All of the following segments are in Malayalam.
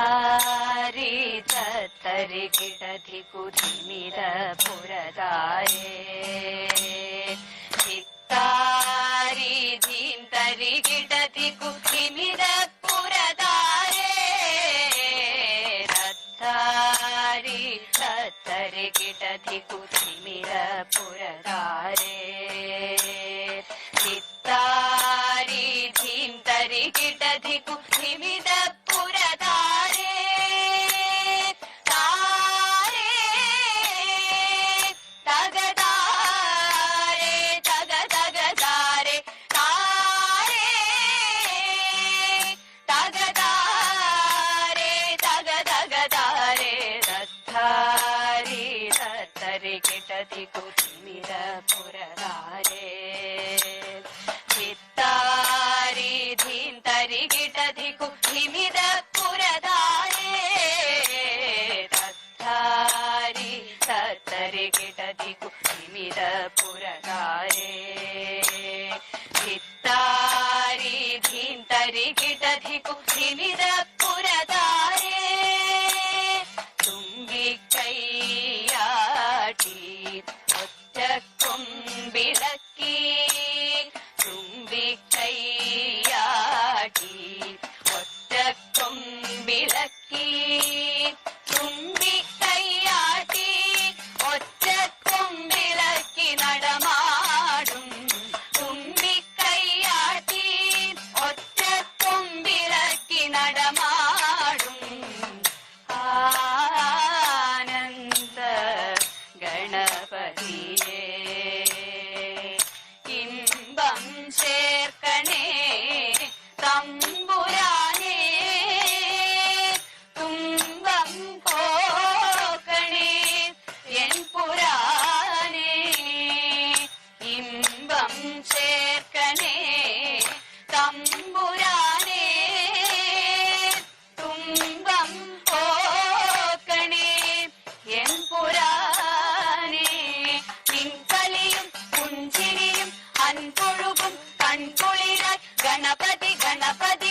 ದಾರಿ ತತ್ತರಿ ಗಿಡಧಿ ಕುರಿಮಿರ ಪುರದಾರೆ ಧಿತ್ತಾರಿ ಧೀಂ ತರಿ ಗಿಡಧಿ ಕುರಿಮಿರ ಪುರದಾರೆ ರತ್ತಾರಿ ತತ್ತರಿ ಗಿಡಧಿ ಕುರಿ പതി കുമിര പുരതാരേ ധിത്താരി ധീൻ തരികിടധി കുമിര പുരതാരേ തത്താരി തത്തരികിടധി Ganapati Ganapati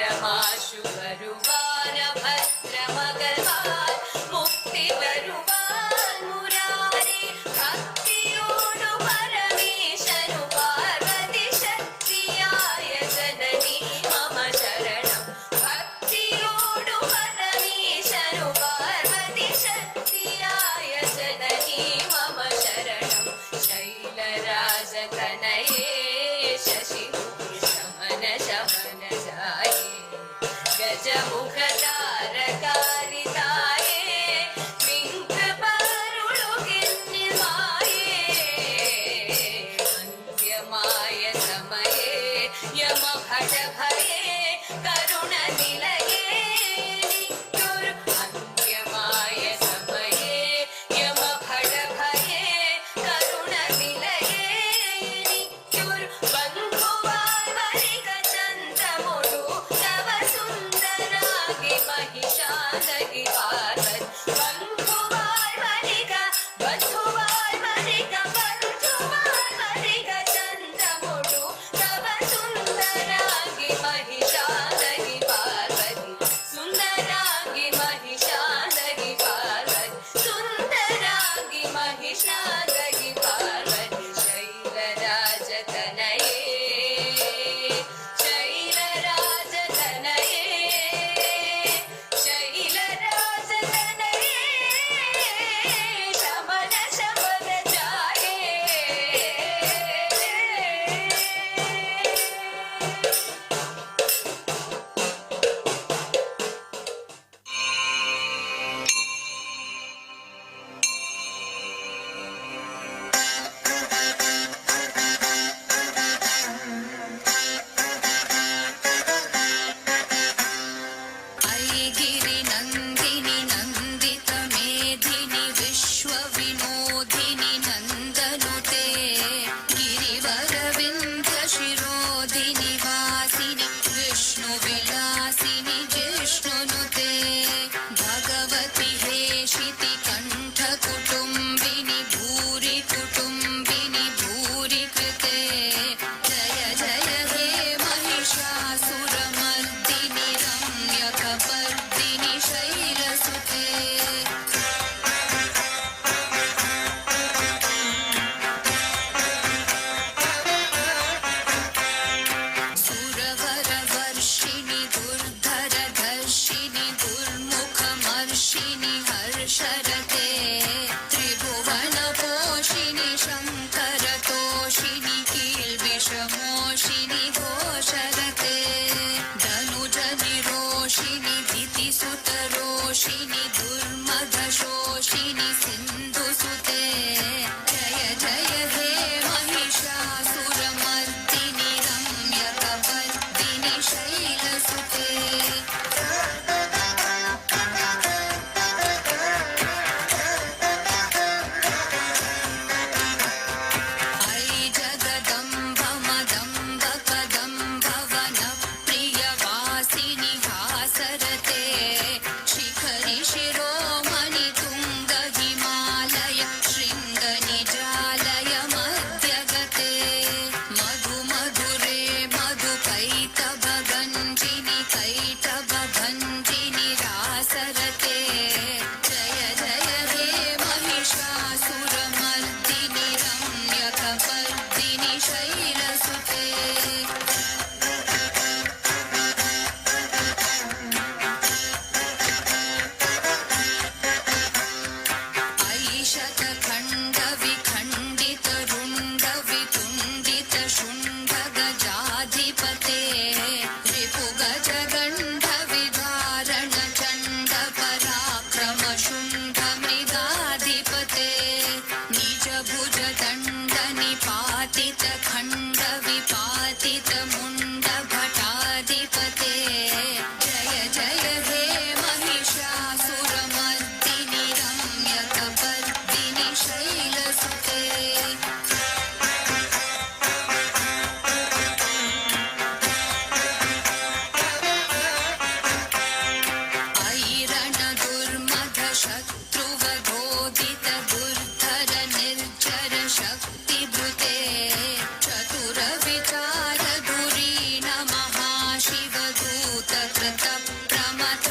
ഭദ്രമാശു 水一。my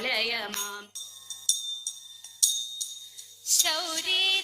Himalayamam. Shaurya.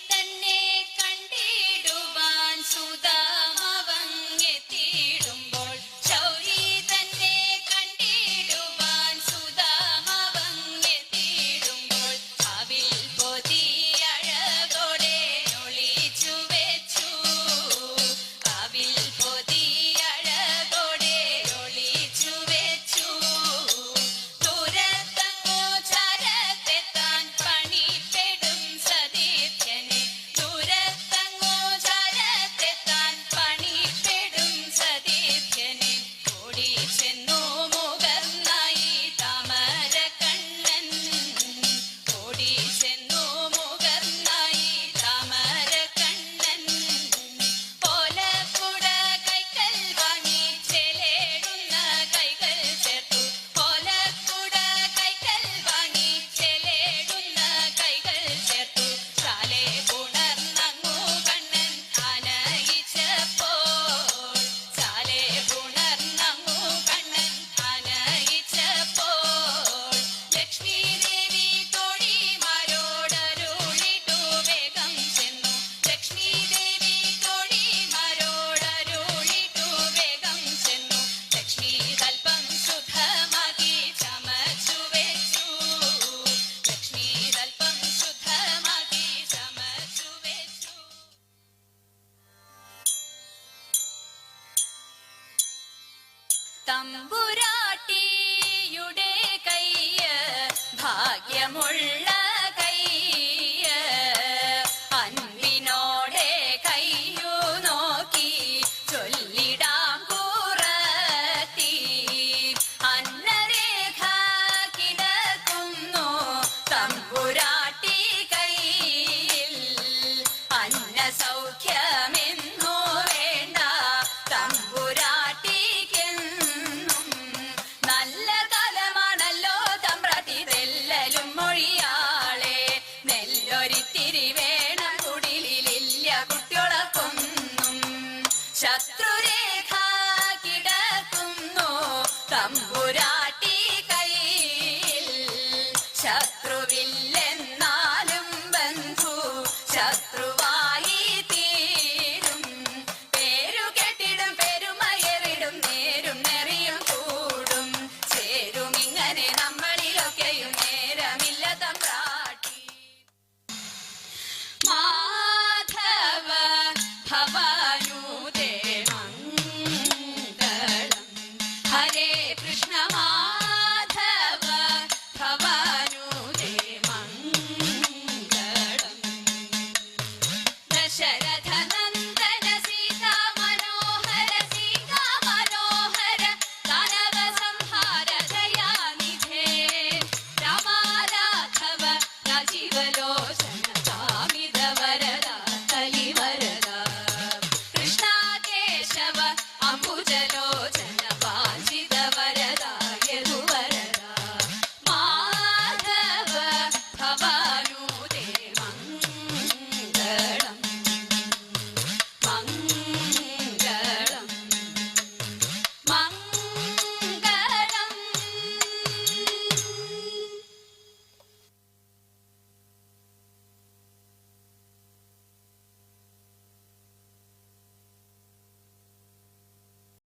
തമ്പുരാ